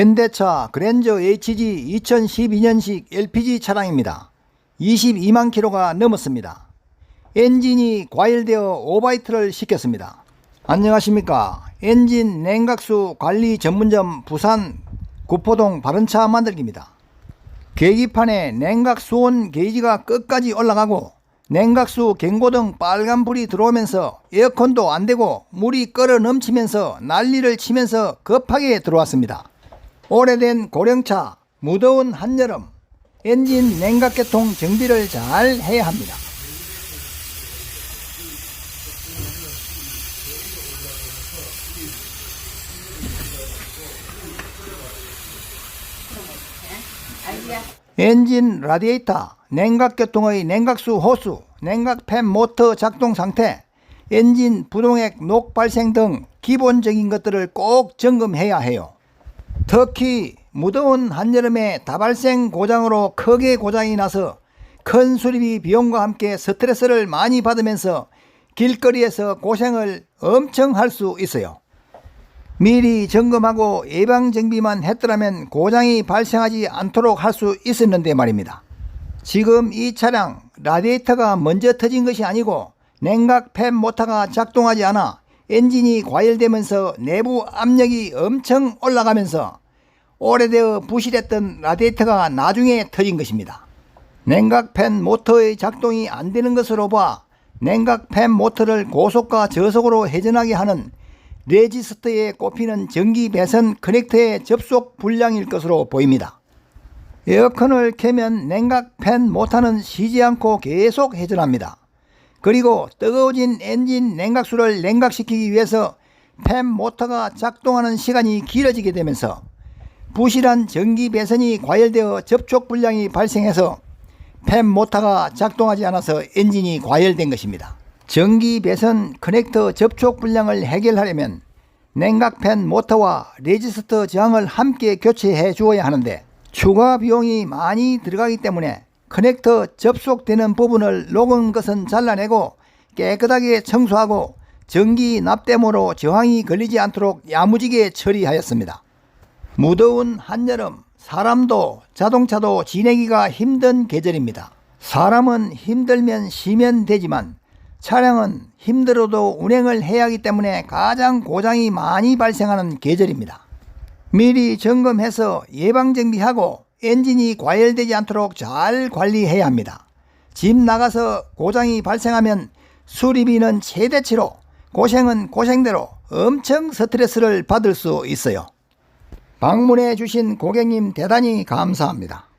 현대차 그랜저 HG 2012년식 LPG 차량입니다. 22만 킬로가 넘었습니다. 엔진이 과열되어 오바이트를 시켰습니다. 안녕하십니까. 엔진 냉각수 관리 전문점 부산 구포동 바른차 만들기입니다. 계기판에 냉각 수온 게이지가 끝까지 올라가고 냉각수 경고등 빨간불이 들어오면서 에어컨도 안 되고 물이 끓어 넘치면서 난리를 치면서 급하게 들어왔습니다. 오래된 고령차, 무더운 한여름, 엔진 냉각계통 정비를 잘 해야 합니다. 엔진 라디에이터, 냉각계통의 냉각수 호수, 냉각팬 모터 작동 상태, 엔진 부동액 녹 발생 등 기본적인 것들을 꼭 점검해야 해요. 특히 무더운 한여름에 다발생 고장으로 크게 고장이 나서 큰 수리비 비용과 함께 스트레스를 많이 받으면서 길거리에서 고생을 엄청 할 수 있어요. 미리 점검하고 예방 정비만 했더라면 고장이 발생하지 않도록 할 수 있었는데 말입니다. 지금 이 차량 라디에이터가 먼저 터진 것이 아니고 냉각 팬 모터가 작동하지 않아 엔진이 과열되면서 내부 압력이 엄청 올라가면서 오래되어 부실했던 라디에이터가 나중에 터진 것입니다. 냉각 팬 모터의 작동이 안 되는 것으로 봐 냉각 팬 모터를 고속과 저속으로 회전하게 하는 레지스터에 꼽히는 전기 배선 커넥터의 접속 불량일 것으로 보입니다. 에어컨을 켜면 냉각 팬 모터는 쉬지 않고 계속 회전합니다. 그리고 뜨거워진 엔진 냉각수를 냉각시키기 위해서 팬 모터가 작동하는 시간이 길어지게 되면서 부실한 전기 배선이 과열되어 접촉 불량이 발생해서 팬 모터가 작동하지 않아서 엔진이 과열된 것입니다. 전기 배선 커넥터 접촉 불량을 해결하려면 냉각팬 모터와 레지스터 저항을 함께 교체해 주어야 하는데 추가 비용이 많이 들어가기 때문에 커넥터 접속되는 부분을 녹은 것은 잘라내고 깨끗하게 청소하고 전기 납땜으로 저항이 걸리지 않도록 야무지게 처리하였습니다. 무더운 한여름 사람도 자동차도 지내기가 힘든 계절입니다. 사람은 힘들면 쉬면 되지만 차량은 힘들어도 운행을 해야 하기 때문에 가장 고장이 많이 발생하는 계절입니다. 미리 점검해서 예방 정비하고 엔진이 과열되지 않도록 잘 관리해야 합니다. 집 나가서 고장이 발생하면 수리비는 최대치로 고생은 고생대로 엄청 스트레스를 받을 수 있어요. 방문해 주신 고객님 대단히 감사합니다.